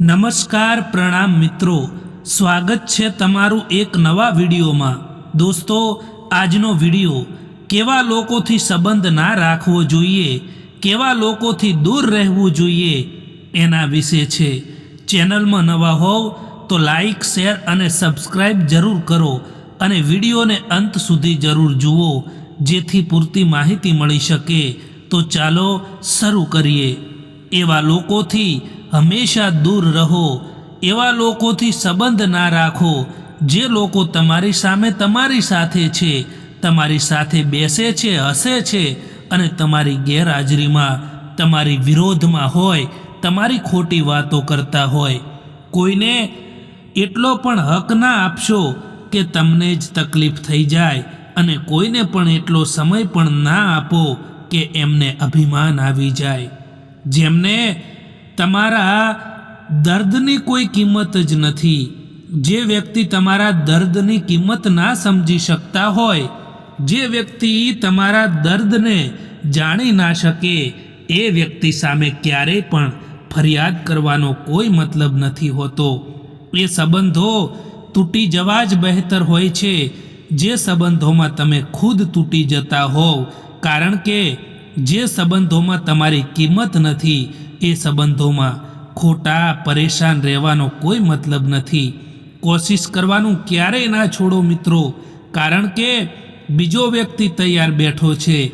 નમસ્કાર પ્રણામ મિત્રો. સ્વાગત છે તમારું એક નવા વિડીયોમાં. દોસ્તો, આજનો વીડિયો, કેવા લોકોથી સંબંધ ના રાખવો જોઈએ, કેવા લોકોથી દૂર રહેવું જોઈએ, એના વિશે છે. ચેનલમાં નવા હોવ તો લાઈક, શેર અને સબસ્ક્રાઈબ જરૂર કરો અને વિડીયોને અંત સુધી જરૂર જુઓ, જેથી પૂરતી માહિતી મળી શકે. તો ચાલો શરૂ કરીએ. એવા લોકોથી હંમેશા દૂર રહો, એવા લોકોથી સંબંધ ના રાખો, જે લોકો તમારી સામે તમારી સાથે છે, તમારી સાથે બેસે છે, હસે છે અને તમારી ગેરહાજરીમાં, તમારી વિરોધમાં હોય, તમારી ખોટી વાતો કરતા હોય. કોઈને એટલો પણ હક ના આપશો કે તમને જ તકલીફ થઈ જાય અને કોઈને પણ એટલો સમય પણ ના આપો કે એમને અભિમાન આવી જાય. જેમને તમારા દર્દની કોઈ કિંમત જ નથી. જે વ્યક્તિ તમારા દર્દની કિંમત ના સમજી શકતા હોય, જે વ્યક્તિ તમારા દર્દને જાણી ના શકે, એ વ્યક્તિ સામે ક્યારેય પણ ફરિયાદ કરવાનો કોઈ મતલબ નથી હોતો. એ સંબંધો તૂટી જવા જ બહેતર હોય છે. જે સંબંધોમાં તમે ખુદ તૂટી જતા હોવ, કારણ કે જે સંબંધોમાં તમારી કિંમત નથી એ સંબંધોમાં ખોટા, પરેશાન રહેવાનો કોઈ મતલબ નથી. કોશિશ કરવાનું ક્યારેય ના છોડો મિત્રો, કારણ કે બીજો વ્યક્તિ તૈયાર બેઠો છે.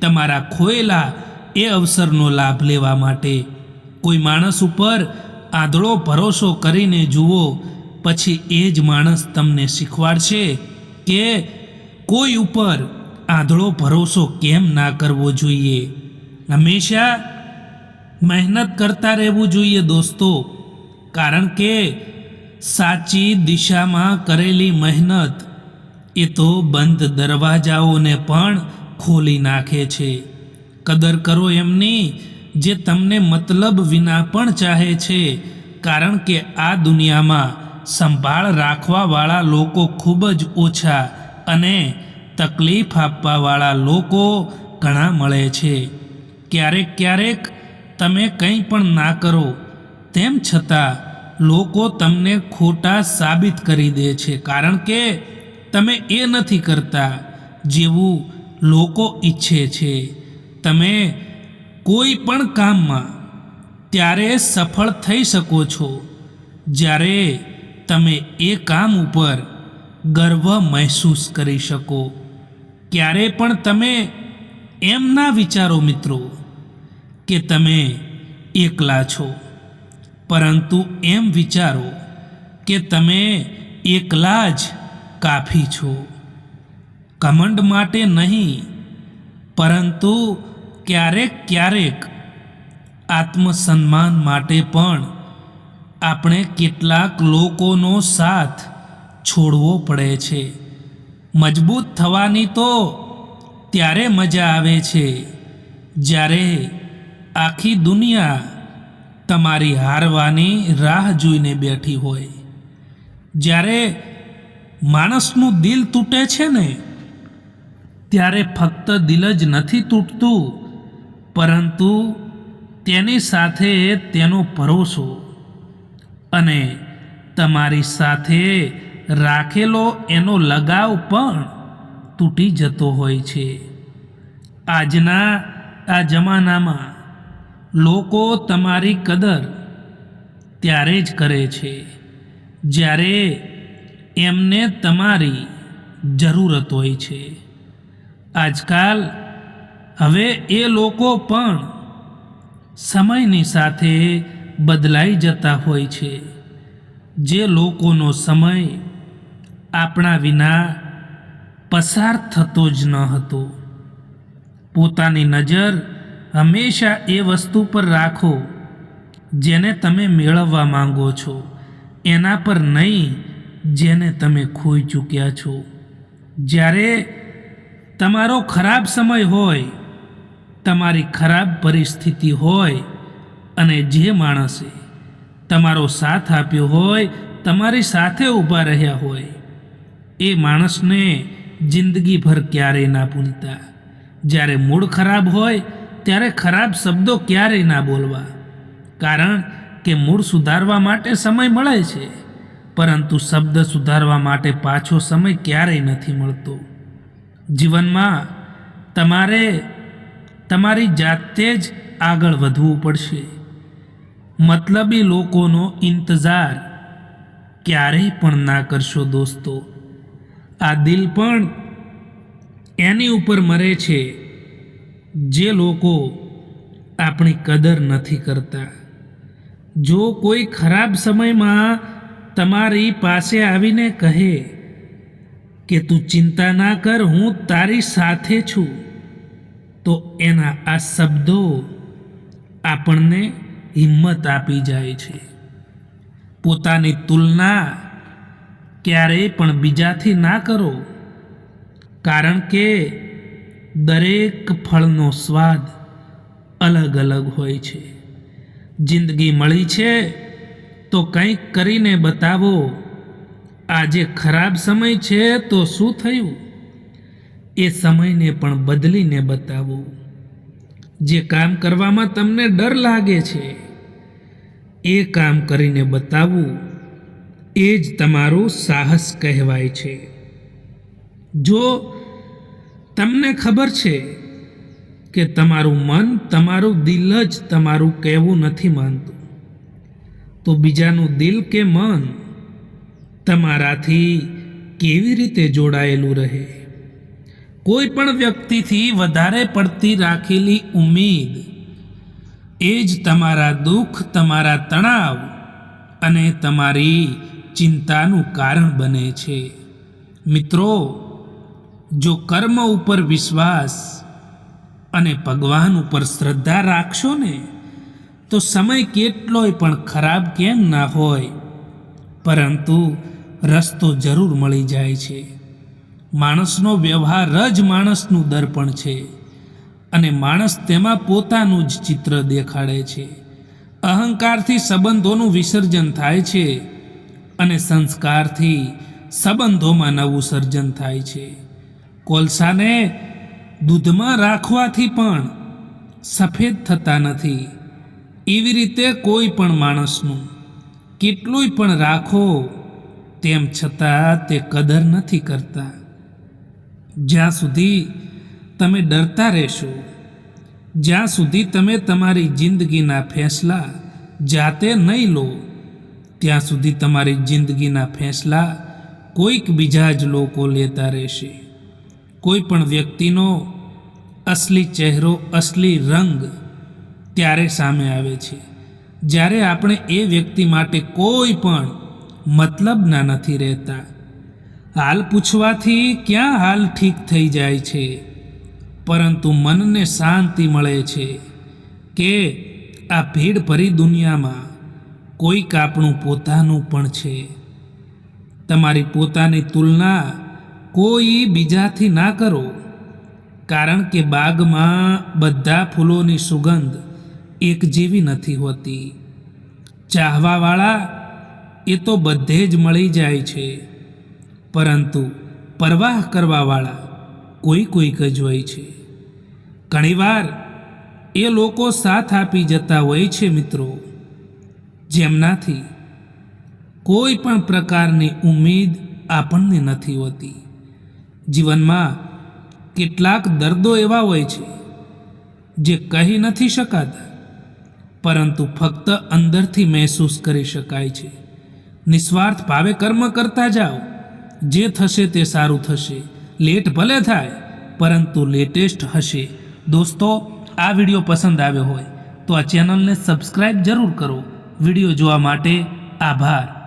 તમારા ખોયેલા એ અવસરનો લાભ લેવા માટે. કોઈ માણસ ઉપર આંધળો ભરોસો કરીને જુઓ, પછી એ જ માણસ તમને શીખવાડશે કે કોઈ ઉપર આંધળો ભરોસો કેમ ના કરવો જોઈએ. હંમેશા મહેનત કરતા રહેવું જોઈએ દોસ્તો. કારણ કે સાચી દિશામાં કરેલી મહેનત એ તો બંધ દરવાજાઓને પણ ખોલી નાખે છે. કદર કરો એમની જે તમને મતલબ વિના પણ ચાહે છે. કારણ કે આ દુનિયામાં સંભાળ રાખવાવાળા લોકો ખૂબ જ ઓછા અને તકલીફ આપવાવાળા લોકો ઘણા મળે છે. ક્યારેક ક્યારેક તમે કંઈ પણ ના કરો, તેમ છતાં લોકો તમને ખોટા સાબિત કરી દે છે. કારણ કે તમે એ નથી કરતા જેવું લોકો ઈચ્છે છે. તમે કોઈ પણ કામમાં ત્યારે સફળ થઈ શકો છો. જ્યારે તમે એ કામ ઉપર ગર્વ મહેસૂસ કરી શકો. ક્યારે પણ તમે એમ ના વિચારો મિત્રો કે તમે એકલા છો. પરંતુ એમ વિચારો કે તમે એકલા જ કાફી છો. કમંડ માટે નહીં, પરંતુ ક્યારેક ક્યારેક આત્મસન્માન માટે પણ આપણે કેટલાક લોકોનો સાથ છોડવો પડે છે. મજબૂત થવાની તો ત્યારે મજા આવે છે. જ્યારે આખી દુનિયા તમારી હારવાની રાહ જોઈને બેઠી હોય. જ્યારે માણસનું દિલ તૂટે છે ને, ત્યારે ફક્ત દિલ જ નથી તૂટતું, પરંતુ તેની સાથે તેનો ભરોસો અને તમારી સાથે રાખેલો એનો લગાવ પણ તૂટી જતો હોય છે. આજના આ જમાનામાં લોકો તમારી કદર ત્યારે જ કરે છે, જ્યારે એમને તમારી જરૂરત હોય છે. આજકાલ હવે એ લોકો પણ સમયની સાથે બદલાઈ જતા હોય છે. જે લોકોનો સમય આપણા વિના પસાર થતો જ ન હતો. પોતાની નજર હંમેશા એ વસ્તુ પર રાખો જેને તમે મેળવવા માંગો છો. એના પર નહીં, જેને તમે ખોઈ ચૂક્યા છો. જ્યારે તમારો ખરાબ સમય હોય, તમારી ખરાબ પરિસ્થિતિ હોય અને જે માણસે તમારો સાથ આપ્યો હોય, તમારી સાથે ઊભા રહ્યા હોય, એ માણસને જિંદગીભર ક્યારેય ના ભૂલતા. જ્યારે મૂડ ખરાબ હોય ત્યારે ખરાબ શબ્દો ક્યારેય ના બોલવા. કારણ કે મૂળ સુધારવા માટે સમય મળે છે, પરંતુ શબ્દ સુધારવા માટે પાછો સમય ક્યારેય નથી મળતો. જીવનમાં તમારે, તમારી જાતે જ આગળ વધવું પડશે. મતલબી લોકોનો ઇંતજાર ક્યારેય પણ ના કરશો દોસ્તો. આ દિલ પણ એની ઉપર મરે છે. જે લોકો આપણી કદર નથી કરતા. જો કોઈ ખરાબ સમયમાં તમારી પાસે આવીને કહે કે તું ચિંતા ના કર, હું તારી સાથે છું તો એના આ શબ્દો આપણને હિંમત આપી જાય છે. પોતાની તુલના ક્યારેય પણ બીજાથી ના કરો. કારણ કે દરેક ફળનો સ્વાદ અલગ અલગ હોય છે. જિંદગી મળી છે તો કંઈક કરીને બતાવો. આજે ખરાબ સમય છે તો શું થયું? એ સમયને પણ બદલીને બતાવો. જે કામ કરવામાં તમને ડર લાગે છે, એ કામ કરીને બતાવવું એ જ તમારું સાહસ કહેવાય છે. જો તમને ખબર છે કે તમારું મન, તમારું દિલ જ તમારું કહેવું નથી માનતું. તો બીજાનું દિલ કે મન તમારાથી કેવી રીતે જોડાયેલું રહે? કોઈ પણ વ્યક્તિથી વધારે પડતી રાખેલી ઉમેદ એ જ તમારા દુઃખ, તમારા તણાવ અને તમારી ચિંતાનું કારણ બને છે. મિત્રો જો કર્મ ઉપર વિશ્વાસ અને ભગવાન ઉપર શ્રદ્ધા રાખશો ને, તો સમય કેટલોય પણ ખરાબ કેમ ના હોય? પરંતુ રસ્તો જરૂર મળી જાય છે. માણસનો વ્યવહાર જ માણસનું દર્પણ છે અને માણસ તેમાં પોતાનું જ ચિત્ર દેખાડે છે. અહંકારથી સંબંધોનું વિસર્જન થાય છે અને સંસ્કારથી સંબંધોમાં નવું સર્જન થાય છે. કોલસાને દૂધમાં રાખવાથી પણ સફેદ થતા નથી. એવી રીતે કોઈ પણ માણસનું કેટલુંય પણ રાખો, તેમ છતાં તે કદર નથી કરતા. જ્યાં સુધી તમે ડરતા રહેશો, જ્યાં સુધી તમે તમારી જિંદગીના ફેંસલા જાતે નહીં લો, ત્યાં સુધી તમારી જિંદગીના ફેંસલા કોઈક બીજા જ લોકો લેતા રહેશે. કોઈ પણ વ્યક્તિનો અસલી ચહેરો, અસલી રંગ ત્યારે સામે આવે છે. જ્યારે આપણે એ વ્યક્તિ માટે કોઈ પણ મતલબના નથી રહેતા, હાલ પૂછવાથી ક્યાં હાલ ઠીક થઈ જાય છે? પરંતુ મનને શાંતિ મળે છે કે આ ભીડ ભરી દુનિયામાં કોઈક આપણું પોતાનું પણ છે. તમારી પોતાની તુલના કોઈ બીજાથી ના કરો, કારણ કે બાગમાં બધા ફૂલોની સુગંધ એક જેવી નથી હોતી. ચાહવાવાળા એ તો બધે જ મળી જાય છે. પરંતુ પરવાહ કરવાવાળા કોઈ કોઈક જ હોય છે. ઘણીવાર એ લોકો સાથ આપી જતા હોય છે મિત્રો. જેમનાથી કોઈ પણ પ્રકારની ઉમ્મીદ આપણને નથી હોતી. જીવનમાં કેટલાક દર્દો એવા હોય છે જે કહી નથી શકાતા, પરંતુ ફક્ત અંદરથી મહેસૂસ કરી શકાય છે. નિસ્વાર્થ ભાવે કર્મ કરતા જાઓ. જે થશે તે સારું થશે. લેટ ભલે થાય, પરંતુ લેટેસ્ટ હશે. દોસ્તો, આ વીડિયો પસંદ આવ્યો હોય તો આ ચેનલને સબસ્ક્રાઈબ જરૂર કરો. વીડિયો જોવા માટે આભાર.